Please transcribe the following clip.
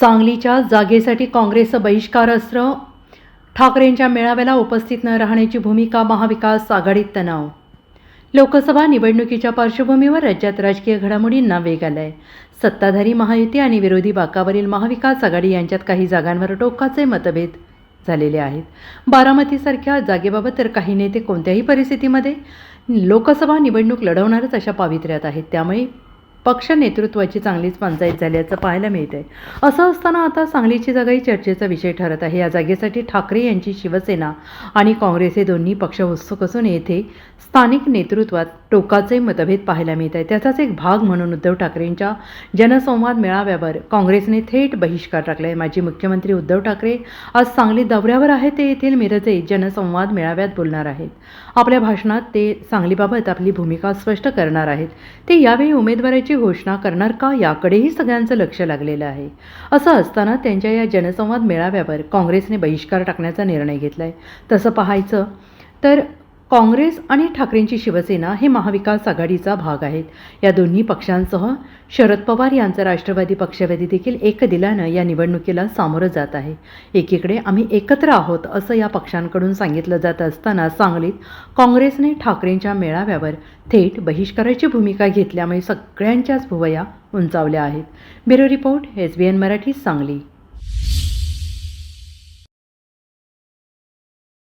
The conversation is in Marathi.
सांगलीच्या जागेसाठी काँग्रेसचं बहिष्कारस्त्र. ठाकरेंच्या मेळाव्याला उपस्थित न राहण्याची भूमिका महाविकास आघाडीत तणाव. लोकसभा निवडणुकीच्या पार्श्वभूमीवर राज्यात राजकीय घडामोडींना वेग आलाय. सत्ताधारी महायुती आणि विरोधी बाकावरील महाविकास आघाडी यांच्यात काही जागांवर टोकाचे मतभेद झालेले आहेत. बारामतीसारख्या जागेबाबत तर काही नेते कोणत्याही परिस्थितीमध्ये लोकसभा निवडणूक लढवणारच अशा पावित्र्यात आहेत. त्यामुळे पक्ष नेतृत्वाची चांगलीच पंचायत झाल्याचं पाहायला मिळतंय. असं असताना आता सांगलीची जागाही चर्चेचा विषय ठरत आहे. या जागेसाठी ठाकरे यांची शिवसेना आणि काँग्रेस हे दोन्ही पक्ष उत्सुक असून येथे स्थानिक नेतृत्वात टोकाचे मतभेद पाहायला मिळत आहे त्याचाच एक भाग म्हणून उद्धव ठाकरेंच्या जनसंवाद मेळाव्यावर काँग्रेसने थेट बहिष्कार टाकला आहे माजी मुख्यमंत्री उद्धव ठाकरे आज सांगली दौऱ्यावर आहे ते येथील मिरजे जनसंवाद मेळाव्यात बोलणार आहेत. आपल्या भाषणात ते सांगलीबाबत आपली भूमिका स्पष्ट करणार आहेत. ते यावेळी उमेदवाराची घोषणा करणार का याकडेही सगळ्यांचं लक्ष लागलेलं आहे. असं असताना त्यांच्या या जनसंवाद मेळाव्यावर काँग्रेसने बहिष्कार टाकण्याचा निर्णय घेतला आहे तसं पाहायचं तर काँग्रेस आणि ठाकरेंची शिवसेना हे महाविकास आघाडीचा भाग आहेत. या दोन्ही पक्षांसह शरद पवार यांचा राष्ट्रवादी पक्षवादी देखील एक दिलानं या निवडणुकीला सामोरं जात आहे. एकीकडे आम्ही एकत्र आहोत असं या पक्षांकडून सांगितलं जात असताना सांगलीत काँग्रेसने ठाकरेंच्या मेळाव्यावर थेट बहिष्काराची भूमिका घेतल्यामुळे सगळ्यांच्याच भुवया उंचावल्या आहेत. Bureau report S B N Marathi Sangli.